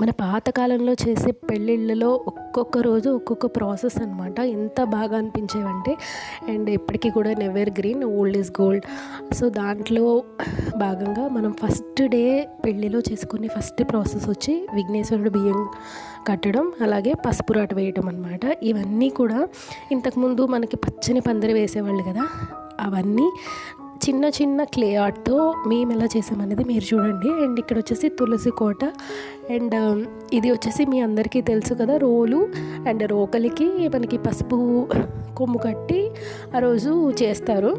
మన పాతకాలంలో చేసే పెళ్ళిళ్ళలో ఒక్కొక్క రోజు ఒక్కొక్క ప్రాసెస్ అనమాట ఎంత బాగా అనిపించేవంటే అండ్ ఇప్పటికీ కూడా never green old is gold. So దాంట్లో భాగంగా మనం ఫస్ట్ డే పెళ్ళిలో చేసుకునే ఫస్ట్ ప్రాసెస్ వచ్చి విఘ్నేశ్వరుడు బియ్యం కట్టడం అలాగే పసుపు రాట వేయటం అనమాట ఇవన్నీ కూడా ఇంతకుముందు మనకి పచ్చని పందిరి వేసేవాళ్ళు కదా అవన్నీ చిన్న చిన్న క్లే ఆర్ట్తో మేము ఎలా చేసామనేది మీరు చూడండి. అండ్ ఇక్కడ వచ్చేసి తులసి కోట. అండ్ um, ఇది వచ్చేసి మీ అందరికీ తెలుసు కదా రోలు. అండ్ రోకలికి మనకి పసుపు కొమ్ము కట్టి ఆ రోజు చేస్తారు.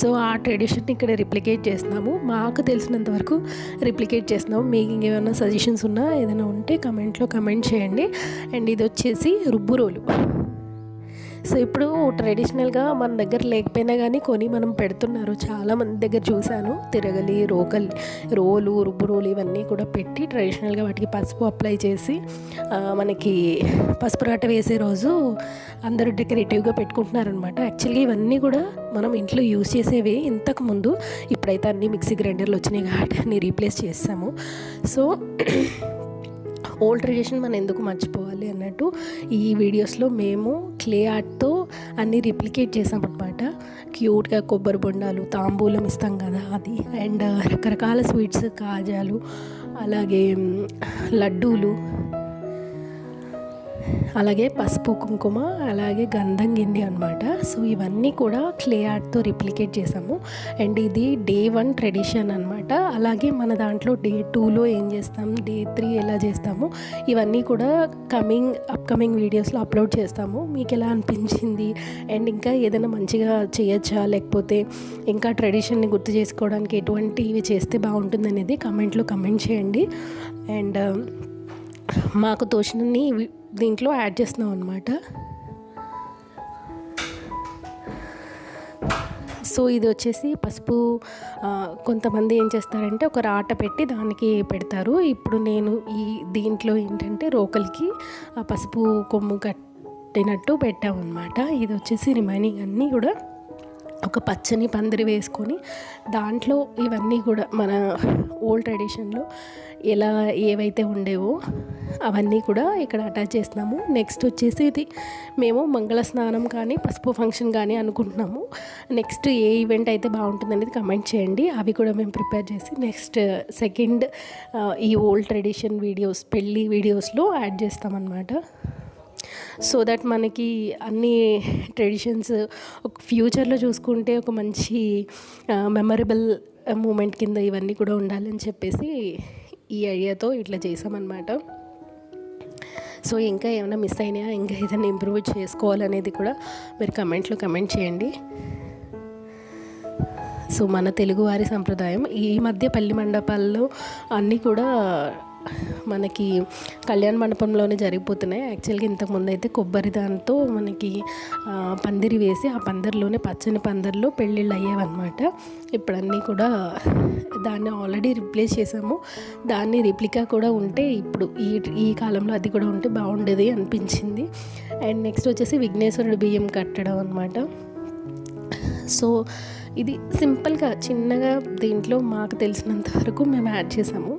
సో ఆ ట్రెడిషన్ ఇక్కడ రిప్లికేట్ చేస్తున్నాము. మాకు తెలిసినంత వరకు రిప్లికేట్ చేస్తున్నాము. మీకు ఇంకేమైనా సజెషన్స్ ఉన్నా ఏదైనా ఉంటే కమెంట్లో కమెంట్ చేయండి. అండ్ ఇది వచ్చేసి రుబ్బు రోలు. సో ఇప్పుడు ట్రెడిషనల్గా మన దగ్గర లేకపోయినా కానీ కొని మనం పెడుతున్నారు. చాలా మంది దగ్గర చూశాను. తిరగలి రోకలి రోలు రుబ్బు రోలు ఇవన్నీ కూడా పెట్టి ట్రెడిషనల్గా వాటికి పసుపు అప్లై చేసి మనకి పసుపు రాట వేసే రోజు అందరూ డెకరేటివ్గా పెట్టుకుంటున్నారనమాట యాక్చువల్గా ఇవన్నీ కూడా మనం ఇంట్లో యూజ్ చేసేవి. ఇంతకు ముందు ఇప్పుడైతే అన్ని మిక్సీ గ్రైండర్లు వచ్చినాయి కాబట్టి అన్ని రీప్లేస్ చేస్తాము. సో ఓల్డ్ ట్రెడిషన్ మనం ఎందుకు మర్చిపోవాలి అన్నట్టు ఈ వీడియోస్లో మేము క్లే ఆర్ట్తో అన్నీ రిప్లికేట్ చేసాం అనమాట క్యూట్గా కొబ్బరి బొండాలు తాంబూలం ఇస్తాం కదా అది. అండ్ రకరకాల స్వీట్స్ కాజాలు అలాగే లడ్డూలు అలాగే పసుపు కుంకుమ అలాగే గంధం గిన్నె అనమాట సో ఇవన్నీ కూడా క్లే ఆర్ట్తో రిప్లికేట్ చేసాము. అండ్ ఇది డే వన్ ట్రెడిషన్ అనమాట అలాగే మన దాంట్లో డే టూలో ఏం చేస్తాం డే త్రీ ఎలా చేస్తాము ఇవన్నీ కూడా కమింగ్ అప్కమింగ్ వీడియోస్లో అప్లోడ్ చేస్తాము. మీకు ఎలా అనిపించింది? అండ్ ఇంకా ఏదైనా మంచిగా చేయొచ్చా? లేకపోతే ఇంకా ట్రెడిషన్ని గుర్తు చేసుకోవడానికి ఎటువంటివి చేస్తే బాగుంటుంది అనేది కమెంట్లో కమెంట్ చేయండి. అండ్ మాకు తోచినన్ని దీంట్లో యాడ్ చేస్తున్నాం అనమాట సో ఇది వచ్చేసి పసుపు కొంతమంది ఏం చేస్తారంటే ఒక రాట పెట్టి దానికి పెడతారు. ఇప్పుడు నేను ఈ దీంట్లో ఏంటంటే రోకలికి పసుపు కొమ్ము కట్టినట్టు పెట్టామన్నమాట. ఇది వచ్చేసి రిమైనింగ్ అన్నీ కూడా ఒక పచ్చని పందిరి వేసుకొని దాంట్లో ఇవన్నీ కూడా మన ఓల్డ్ ట్రెడిషన్లో ఎలా ఏవైతే ఉండేవో అవన్నీ కూడా ఇక్కడ అటాచ్ చేస్తున్నాము. నెక్స్ట్ వచ్చేసి ఇది మేము మంగళ స్నానం కానీ పసుపు ఫంక్షన్ కానీ అనుకుంటున్నాము. నెక్స్ట్ ఏ ఈవెంట్ అయితే బాగుంటుంది అనేది కమెంట్ చేయండి. అవి కూడా మేము ప్రిపేర్ చేసి నెక్స్ట్ సెకండ్ ఈ ఓల్డ్ ట్రెడిషన్ వీడియోస్ పెళ్ళి వీడియోస్లో యాడ్ చేస్తామన్నమాట. సో దట్ మనకి అన్ని ట్రెడిషన్స్ ఒక ఫ్యూచర్లో చూసుకుంటే ఒక మంచి మెమరబుల్ మూమెంట్ కింద ఇవన్నీ కూడా ఉండాలని చెప్పేసి ఈ ఐడియాతో ఇట్లా చేసామన్నమాట. సో ఇంకా ఏమైనా మిస్ అయినాయా ఇంకా ఏదైనా ఇంప్రూవ్ చేసుకోవాలనేది కూడా మీరు కమెంట్లో కమెంట్ చేయండి. సో మన తెలుగువారి సంప్రదాయం ఈ మధ్య పెళ్ళి మండపాల్లో అన్నీ కూడా మనకి కళ్యాణ మండపంలోనే జరిగిపోతున్నాయి. యాక్చువల్గా ఇంతకుముందు అయితే కొబ్బరి దాంతో మనకి పందిరి వేసి ఆ పందిరిలోనే పచ్చని పందిరిలో పెళ్ళిళ్ళు అయ్యేవన్నమాట. ఇప్పుడు అన్నీ కూడా దాన్ని ఆల్రెడీ రిప్లేస్ చేసాము దాన్ని రిప్లికా కూడా ఉంటే ఇప్పుడు ఈ ఈ కాలంలో అది కూడా ఉంటే బాగుండేది అనిపించింది. అండ్ నెక్స్ట్ వచ్చేసి విఘ్నేశ్వరుడు బియ్యం కట్టడం అనమాట సో ఇది సింపుల్గా చిన్నగా దీంట్లో మాకు తెలిసినంత వరకు మేము యాడ్ చేసాము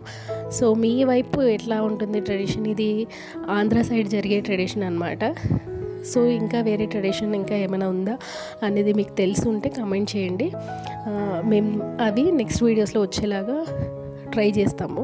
సో మీ వైపు ఎట్లా ఉంటుంది ట్రెడిషన్? ఇది ఆంధ్ర సైడ్ జరిగే ట్రెడిషన్ అనమాట సో ఇంకా వేరే ట్రెడిషన్ ఇంకా ఏమైనా ఉందా అనేది మీకు తెలిసి ఉంటే కమెంట్ చేయండి. మేము అవి నెక్స్ట్ వీడియోస్లో వచ్చేలాగా ట్రై చేస్తాము.